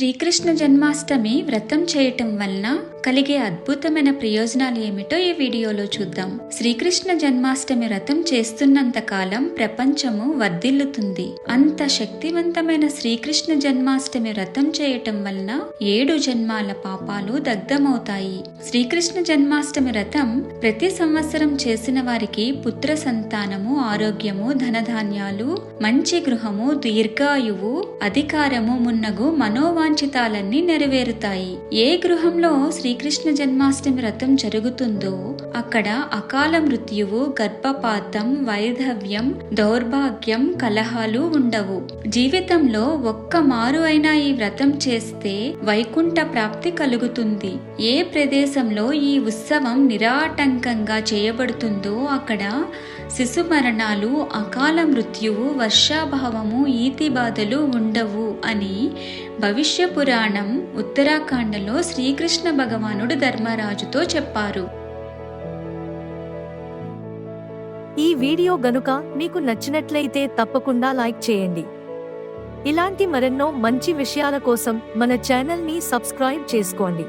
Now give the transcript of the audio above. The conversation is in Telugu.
శ్రీకృష్ణ జన్మాష్టమి వ్రతం చేయటం వలన కలిగే అద్భుతమైన ప్రయోజనాలు ఏమిటో ఈ వీడియోలో చూద్దాం. శ్రీకృష్ణ జన్మాష్టమి వ్రతం చేస్తున్నంత కాలం ప్రపంచము వర్ధిల్లుతుంది. అంత శక్తివంతమైన శ్రీకృష్ణ జన్మాష్టమి వ్రతం చేయటం వలన ఏడు జన్మాల పాపాలు దగ్ధమవుతాయి. శ్రీకృష్ణ జన్మాష్టమి వ్రతం ప్రతి సంవత్సరం చేసిన వారికి పుత్ర సంతానము ఆరోగ్యము ధనధాన్యాలు మంచి గృహము దీర్ఘాయువు అధికారము మున్నగు మనోవాంఛితాలన్నీ నెరవేరుతాయి. ఏ గృహంలో శ్రీ శ్రీకృష్ణ జన్మాష్టమి వ్రతం జరుగుతుందో అక్కడ అకాల మృత్యువు గర్భపాతం వైధవ్యం దౌర్భాగ్యం కలహాలు ఉండవు. జీవితంలో ఒక్క మారు అయినా ఈ వ్రతం చేస్తే వైకుంఠ ప్రాప్తి కలుగుతుంది. ఏ ప్రదేశంలో ఈ ఉత్సవం నిరాటంకంగా చేయబడుతుందో అక్కడ శిశు మరణాలు అకాల మృత్యువు వర్షాభావము ఈతి బాధలు ఉండవు అని భవిష్య పురాణం ఉత్తరాఖండలో శ్రీకృష్ణ భగవాన్ భగవానుడు ధర్మరాజుతో చెప్పారు. ఈ వీడియో గనుక మీకు నచ్చినట్లయితే తప్పకుండా లైక్ చేయండి. ఇలాంటి మరెన్నో మంచి విషయాల కోసం మన ఛానల్ని సబ్స్క్రైబ్ చేసుకోండి.